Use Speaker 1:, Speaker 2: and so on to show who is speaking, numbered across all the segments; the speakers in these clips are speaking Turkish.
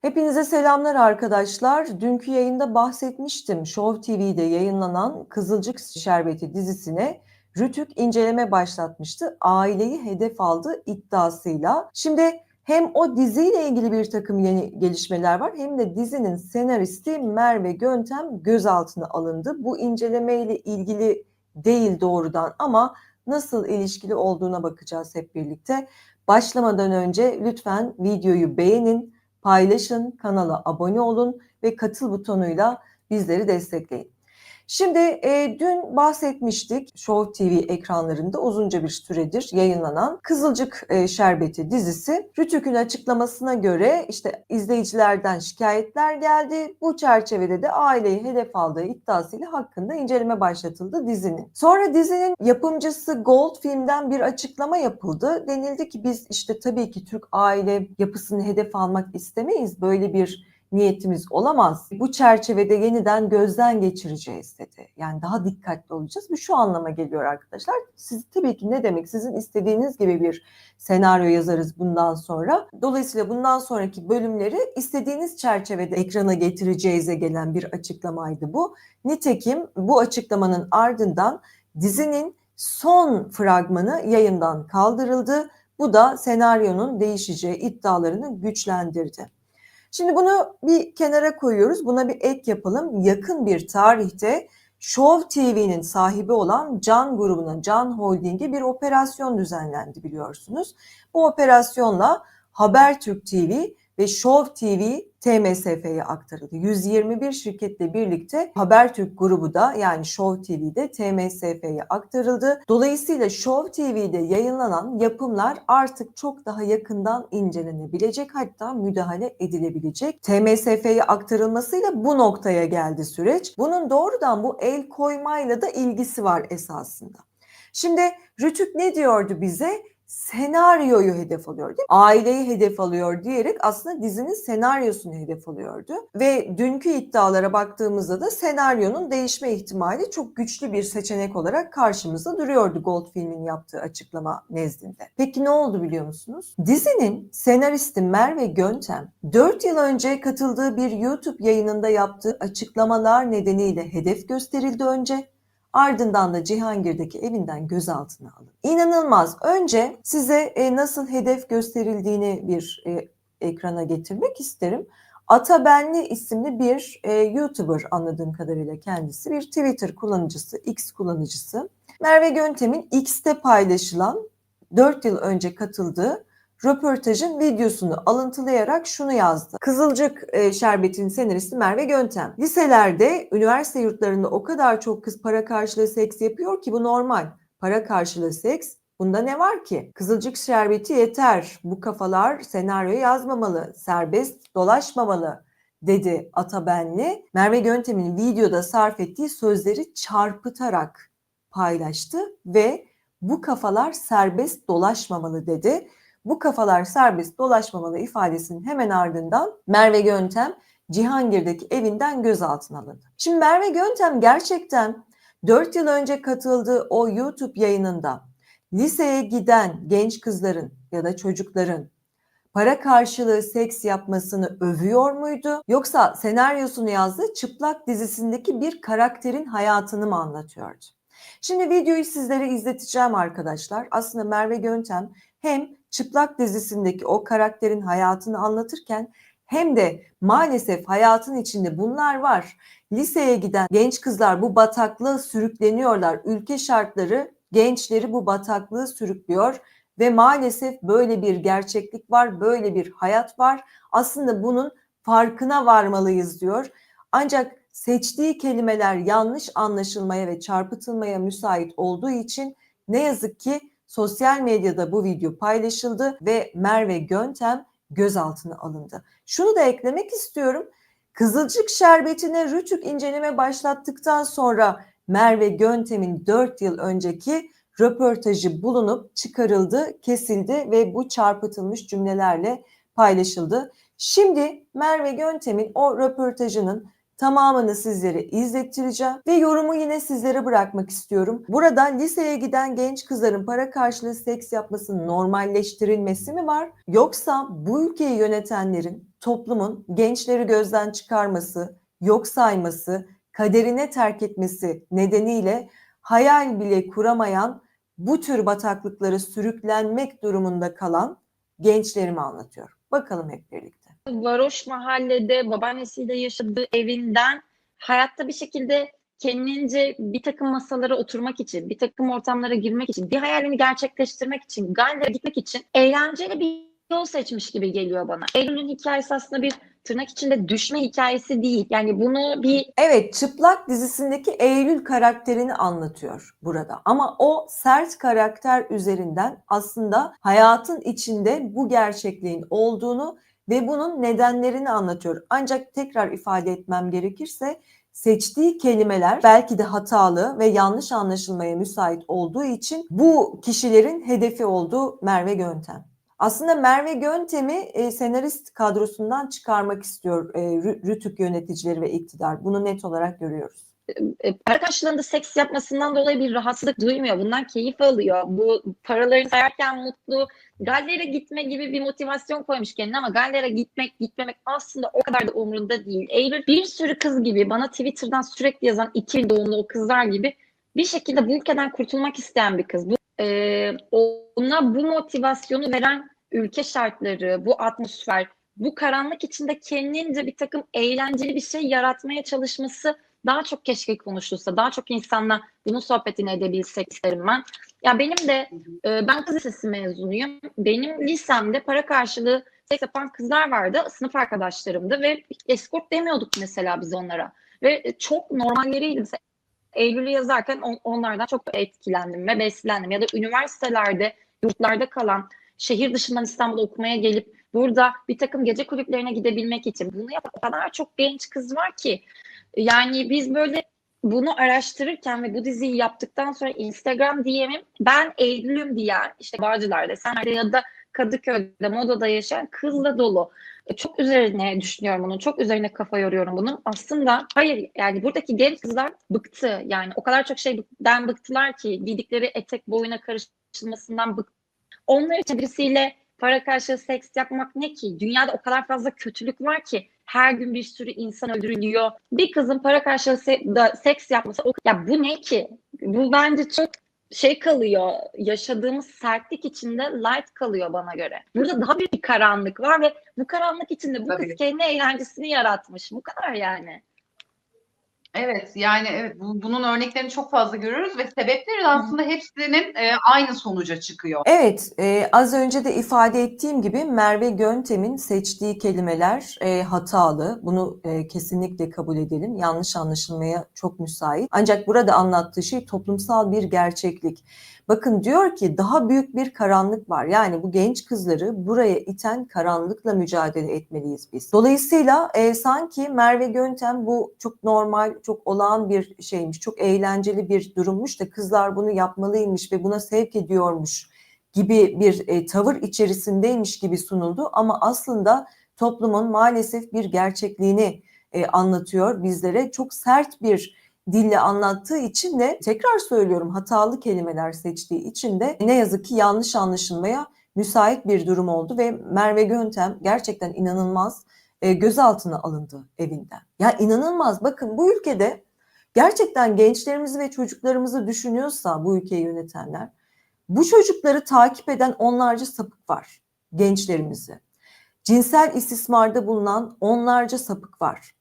Speaker 1: Hepinize selamlar arkadaşlar. Dünkü yayında bahsetmiştim. Show TV'de yayınlanan Kızılcık Şerbeti dizisine Rütük inceleme başlatmıştı. Aileyi hedef aldı iddiasıyla. Şimdi hem o diziyle ilgili bir takım yeni gelişmeler var hem de dizinin senaristi Merve Göntem gözaltına alındı. Bu incelemeyle ilgili değil doğrudan ama nasıl ilişkili olduğuna bakacağız hep birlikte. Başlamadan önce lütfen videoyu beğenin paylaşın, kanala abone olun ve katıl butonuyla bizleri destekleyin. Şimdi e, dün bahsetmiştik Show TV ekranlarında uzunca bir süredir yayınlanan Kızılcık e, Şerbeti dizisi. Rütük'ün açıklamasına göre işte izleyicilerden şikayetler geldi. Bu çerçevede de aileyi hedef aldığı iddiasıyla hakkında inceleme başlatıldı dizinin. Sonra dizinin yapımcısı Gold Film'den bir açıklama yapıldı. Denildi ki biz işte tabii ki Türk aile yapısını hedef almak istemeyiz. Böyle bir niyetimiz olamaz. Bu çerçevede yeniden gözden geçireceğiz dedi. Yani daha dikkatli olacağız. Bu şu anlama geliyor arkadaşlar. Siz tabii ki ne demek sizin istediğiniz gibi bir senaryo yazarız bundan sonra. Dolayısıyla bundan sonraki bölümleri istediğiniz çerçevede ekrana getireceğize gelen bir açıklamaydı bu. Nitekim bu açıklamanın ardından dizinin son fragmanı yayından kaldırıldı. Bu da senaryonun değişeceği iddialarını güçlendirdi. Şimdi bunu bir kenara koyuyoruz. Buna bir ek yapalım. Yakın bir tarihte Show TV'nin sahibi olan Can grubuna, Can Holding'e bir operasyon düzenlendi biliyorsunuz. Bu operasyonla Habertürk TV ve Show TV TMSF'ye aktarıldı. 121 şirketle birlikte Habertürk grubu da yani Show TV'de TMSF'ye aktarıldı. Dolayısıyla Show TV'de yayınlanan yapımlar artık çok daha yakından incelenebilecek hatta müdahale edilebilecek. TMSF'ye aktarılmasıyla bu noktaya geldi süreç. Bunun doğrudan bu el koymayla da ilgisi var esasında. Şimdi Rütük ne diyordu bize? Senaryoyu hedef alıyor değil mi? Aileyi hedef alıyor diyerek aslında dizinin senaryosunu hedef alıyordu. Ve dünkü iddialara baktığımızda da senaryonun değişme ihtimali çok güçlü bir seçenek olarak karşımızda duruyordu Gold filmin yaptığı açıklama nezdinde. Peki ne oldu biliyor musunuz? Dizinin senaristi Merve Göntem 4 yıl önce katıldığı bir YouTube yayınında yaptığı açıklamalar nedeniyle hedef gösterildi önce Ardından da Cihangir'deki evinden gözaltına alın. İnanılmaz. Önce size e, nasıl hedef gösterildiğini bir e, ekrana getirmek isterim. Atabenli isimli bir e, YouTuber anladığım kadarıyla kendisi bir Twitter kullanıcısı, X kullanıcısı. Merve Göntem'in X'te paylaşılan 4 yıl önce katıldığı röportajın videosunu alıntılayarak şunu yazdı. Kızılcık e, Şerbeti'nin senaristi Merve Göntem. Liselerde, üniversite yurtlarında o kadar çok kız para karşılığı seks yapıyor ki bu normal. Para karşılığı seks Bunda ne var ki? Kızılcık şerbeti yeter. Bu kafalar senaryo yazmamalı, serbest dolaşmamalı dedi Atabenli. Merve Göntem'in videoda sarf ettiği sözleri çarpıtarak paylaştı ve bu kafalar serbest dolaşmamalı dedi bu kafalar serbest dolaşmamalı ifadesinin hemen ardından Merve Göntem Cihangir'deki evinden gözaltına alındı. Şimdi Merve Göntem gerçekten 4 yıl önce katıldığı o YouTube yayınında liseye giden genç kızların ya da çocukların para karşılığı seks yapmasını övüyor muydu? Yoksa senaryosunu yazdığı Çıplak dizisindeki bir karakterin hayatını mı anlatıyordu? Şimdi videoyu sizlere izleteceğim arkadaşlar. Aslında Merve Göntem hem Çıplak dizisindeki o karakterin hayatını anlatırken hem de maalesef hayatın içinde bunlar var. Liseye giden genç kızlar bu bataklığı sürükleniyorlar. Ülke şartları gençleri bu bataklığı sürüklüyor ve maalesef böyle bir gerçeklik var, böyle bir hayat var. Aslında bunun farkına varmalıyız diyor. Ancak seçtiği kelimeler yanlış anlaşılmaya ve çarpıtılmaya müsait olduğu için ne yazık ki sosyal medyada bu video paylaşıldı ve Merve Göntem gözaltına alındı. Şunu da eklemek istiyorum. Kızılcık şerbetine Rütük inceleme başlattıktan sonra Merve Göntem'in 4 yıl önceki röportajı bulunup çıkarıldı, kesildi ve bu çarpıtılmış cümlelerle paylaşıldı. Şimdi Merve Göntem'in o röportajının Tamamını sizlere izlettireceğim ve yorumu yine sizlere bırakmak istiyorum. Burada liseye giden genç kızların para karşılığı seks yapmasının normalleştirilmesi mi var? Yoksa bu ülkeyi yönetenlerin, toplumun gençleri gözden çıkarması, yok sayması, kaderine terk etmesi nedeniyle hayal bile kuramayan bu tür bataklıklara sürüklenmek durumunda kalan gençlerimi anlatıyor. Bakalım hep birlikte.
Speaker 2: varoş mahallede babaannesiyle yaşadığı evinden hayatta bir şekilde kendince bir takım masalara oturmak için, bir takım ortamlara girmek için, bir hayalini gerçekleştirmek için, Galler'e gitmek için eğlenceli bir yol seçmiş gibi geliyor bana. Eylül'ün hikayesi aslında bir tırnak içinde düşme hikayesi değil. Yani bunu bir
Speaker 1: Evet, Çıplak dizisindeki Eylül karakterini anlatıyor burada. Ama o sert karakter üzerinden aslında hayatın içinde bu gerçekliğin olduğunu ve bunun nedenlerini anlatıyor. Ancak tekrar ifade etmem gerekirse seçtiği kelimeler belki de hatalı ve yanlış anlaşılmaya müsait olduğu için bu kişilerin hedefi olduğu Merve Göntem. Aslında Merve Göntem'i e, senarist kadrosundan çıkarmak istiyor e, Rü- Rütük yöneticileri ve iktidar. Bunu net olarak görüyoruz.
Speaker 2: e, para karşılığında seks yapmasından dolayı bir rahatsızlık duymuyor. Bundan keyif alıyor. Bu paraları sayarken mutlu. Galler'e gitme gibi bir motivasyon koymuş kendine ama Galler'e gitmek gitmemek aslında o kadar da umurunda değil. Eylül bir sürü kız gibi bana Twitter'dan sürekli yazan iki doğumlu o kızlar gibi bir şekilde bu ülkeden kurtulmak isteyen bir kız. Bu, e, ona bu motivasyonu veren ülke şartları, bu atmosfer, bu karanlık içinde kendince bir takım eğlenceli bir şey yaratmaya çalışması daha çok keşke konuşulsa, daha çok insanla bunun sohbetini edebilsek isterim ben. Ya benim de e, ben kız lisesi mezunuyum. Benim lisemde para karşılığı seks yapan kızlar vardı. Sınıf arkadaşlarımdı ve escort demiyorduk mesela biz onlara. Ve çok normalleriydi. Mesela Eylül'ü yazarken on- onlardan çok etkilendim ve beslendim. Ya da üniversitelerde, yurtlarda kalan, şehir dışından İstanbul'a okumaya gelip burada bir takım gece kulüplerine gidebilmek için bunu yapan o kadar çok genç kız var ki yani biz böyle bunu araştırırken ve bu diziyi yaptıktan sonra Instagram DM'im ben Eylül'üm diyen işte Bağcılar'da, Senler'de ya da Kadıköy'de, Moda'da yaşayan kızla dolu. E, Çok üzerine düşünüyorum bunun. Çok üzerine kafa yoruyorum bunun. Aslında hayır yani buradaki genç kızlar bıktı. Yani o kadar çok şeyden bıktılar ki giydikleri etek boyuna karışılmasından bıktı. Onlar için birisiyle para karşılığı seks yapmak ne ki? Dünyada o kadar fazla kötülük var ki her gün bir sürü insan öldürülüyor. Bir kızın para karşılığı se- da seks yapması o- ya bu ne ki? Bu bence çok şey kalıyor. Yaşadığımız sertlik içinde light kalıyor bana göre. Burada daha bir karanlık var ve bu karanlık içinde bu
Speaker 3: Tabii.
Speaker 2: kız kendi eğlencesini yaratmış. Bu kadar yani.
Speaker 3: Evet yani evet bu, bunun örneklerini çok fazla görüyoruz ve sebepleri de aslında hepsinin e, aynı sonuca çıkıyor.
Speaker 1: Evet, e, az önce de ifade ettiğim gibi Merve Göntem'in seçtiği kelimeler e, hatalı. Bunu e, kesinlikle kabul edelim. Yanlış anlaşılmaya çok müsait. Ancak burada anlattığı şey toplumsal bir gerçeklik. Bakın diyor ki daha büyük bir karanlık var. Yani bu genç kızları buraya iten karanlıkla mücadele etmeliyiz biz. Dolayısıyla e, sanki Merve Göntem bu çok normal, çok olağan bir şeymiş, çok eğlenceli bir durummuş da kızlar bunu yapmalıymış ve buna sevk ediyormuş gibi bir e, tavır içerisindeymiş gibi sunuldu ama aslında toplumun maalesef bir gerçekliğini e, anlatıyor bizlere. Çok sert bir dille anlattığı için de tekrar söylüyorum hatalı kelimeler seçtiği için de ne yazık ki yanlış anlaşılmaya müsait bir durum oldu ve Merve Göntem gerçekten inanılmaz e, gözaltına alındı evinden. Ya inanılmaz bakın bu ülkede gerçekten gençlerimizi ve çocuklarımızı düşünüyorsa bu ülkeyi yönetenler bu çocukları takip eden onlarca sapık var gençlerimizi. Cinsel istismarda bulunan onlarca sapık var.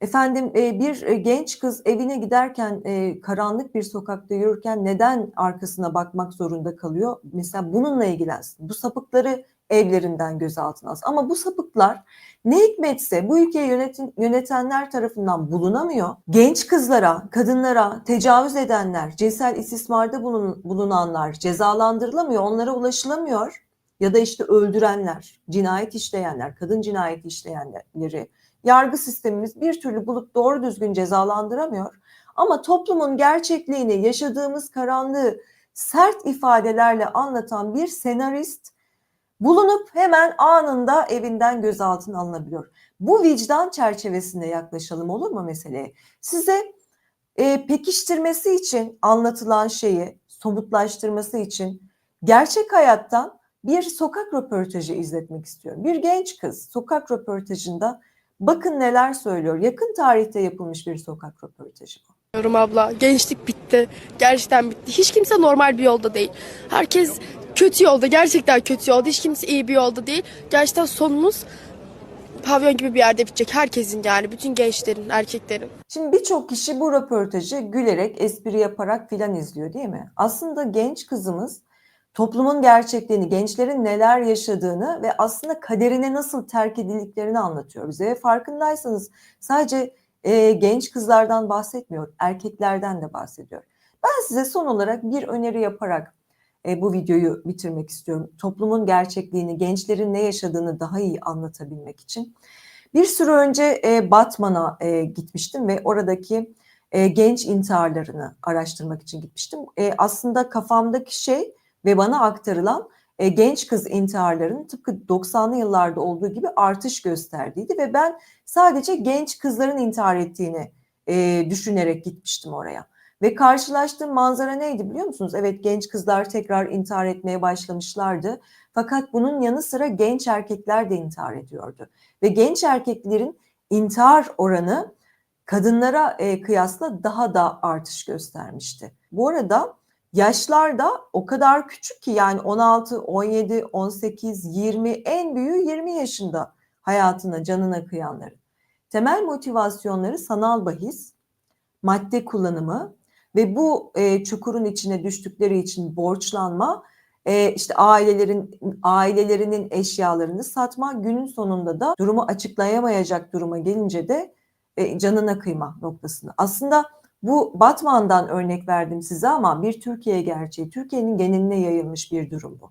Speaker 1: Efendim e, bir e, genç kız evine giderken e, karanlık bir sokakta yürürken neden arkasına bakmak zorunda kalıyor? Mesela bununla ilgilensin. Bu sapıkları evlerinden gözaltına alsın. Ama bu sapıklar ne hikmetse bu ülkeyi yönetin, yönetenler tarafından bulunamıyor. Genç kızlara, kadınlara tecavüz edenler, cinsel istismarda bulun, bulunanlar cezalandırılamıyor, onlara ulaşılamıyor. Ya da işte öldürenler, cinayet işleyenler, kadın cinayeti işleyenleri yargı sistemimiz bir türlü bulup doğru düzgün cezalandıramıyor. Ama toplumun gerçekliğini, yaşadığımız karanlığı sert ifadelerle anlatan bir senarist bulunup hemen anında evinden gözaltına alınabiliyor. Bu vicdan çerçevesinde yaklaşalım olur mu meseleye? Size e, pekiştirmesi için anlatılan şeyi somutlaştırması için gerçek hayattan bir sokak röportajı izletmek istiyorum. Bir genç kız sokak röportajında bakın neler söylüyor. Yakın tarihte yapılmış bir sokak röportajı bu.
Speaker 4: Diyorum abla. Gençlik bitti. Gerçekten bitti. Hiç kimse normal bir yolda değil. Herkes kötü yolda. Gerçekten kötü yolda. Hiç kimse iyi bir yolda değil. Gerçekten sonumuz pavyon gibi bir yerde bitecek. Herkesin yani. Bütün gençlerin, erkeklerin.
Speaker 1: Şimdi birçok kişi bu röportajı gülerek, espri yaparak filan izliyor değil mi? Aslında genç kızımız toplumun gerçekliğini, gençlerin neler yaşadığını ve aslında kaderine nasıl terk edildiklerini anlatıyor bize. Ve farkındaysanız sadece e, genç kızlardan bahsetmiyor, erkeklerden de bahsediyor. Ben size son olarak bir öneri yaparak e, bu videoyu bitirmek istiyorum. Toplumun gerçekliğini, gençlerin ne yaşadığını daha iyi anlatabilmek için. Bir süre önce e, Batman'a e, gitmiştim ve oradaki e, genç intiharlarını araştırmak için gitmiştim. E, aslında kafamdaki şey ve bana aktarılan e, genç kız intiharlarının tıpkı 90'lı yıllarda olduğu gibi artış gösterdiğiydi ve ben sadece genç kızların intihar ettiğini e, düşünerek gitmiştim oraya. Ve karşılaştığım manzara neydi biliyor musunuz? Evet genç kızlar tekrar intihar etmeye başlamışlardı. Fakat bunun yanı sıra genç erkekler de intihar ediyordu. Ve genç erkeklerin intihar oranı kadınlara e, kıyasla daha da artış göstermişti. Bu arada yaşlar da o kadar küçük ki yani 16, 17, 18, 20 en büyüğü 20 yaşında hayatına, canına kıyanların. Temel motivasyonları sanal bahis, madde kullanımı ve bu e, çukurun içine düştükleri için borçlanma, e, işte ailelerin ailelerinin eşyalarını satma, günün sonunda da durumu açıklayamayacak duruma gelince de e, canına kıyma noktasında. Aslında bu Batman'dan örnek verdim size ama bir Türkiye gerçeği, Türkiye'nin geneline yayılmış bir durum bu.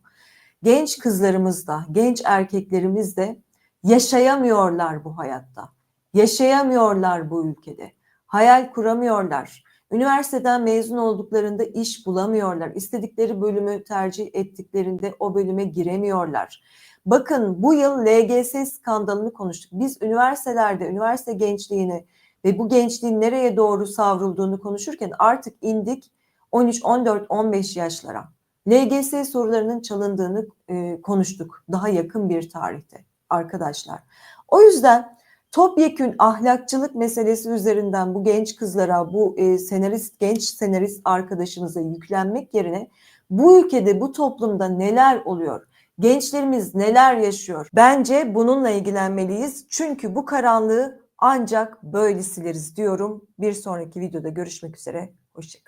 Speaker 1: Genç kızlarımız da, genç erkeklerimiz de yaşayamıyorlar bu hayatta. Yaşayamıyorlar bu ülkede. Hayal kuramıyorlar. Üniversiteden mezun olduklarında iş bulamıyorlar. İstedikleri bölümü tercih ettiklerinde o bölüme giremiyorlar. Bakın bu yıl LGS skandalını konuştuk. Biz üniversitelerde üniversite gençliğini ve bu gençliğin nereye doğru savrulduğunu konuşurken artık indik 13, 14, 15 yaşlara. LGS sorularının çalındığını e, konuştuk daha yakın bir tarihte arkadaşlar. O yüzden topyekün ahlakçılık meselesi üzerinden bu genç kızlara, bu e, senarist genç senarist arkadaşımıza yüklenmek yerine bu ülkede, bu toplumda neler oluyor? Gençlerimiz neler yaşıyor? Bence bununla ilgilenmeliyiz. Çünkü bu karanlığı ancak böyle sileriz diyorum. Bir sonraki videoda görüşmek üzere. Hoşçakalın.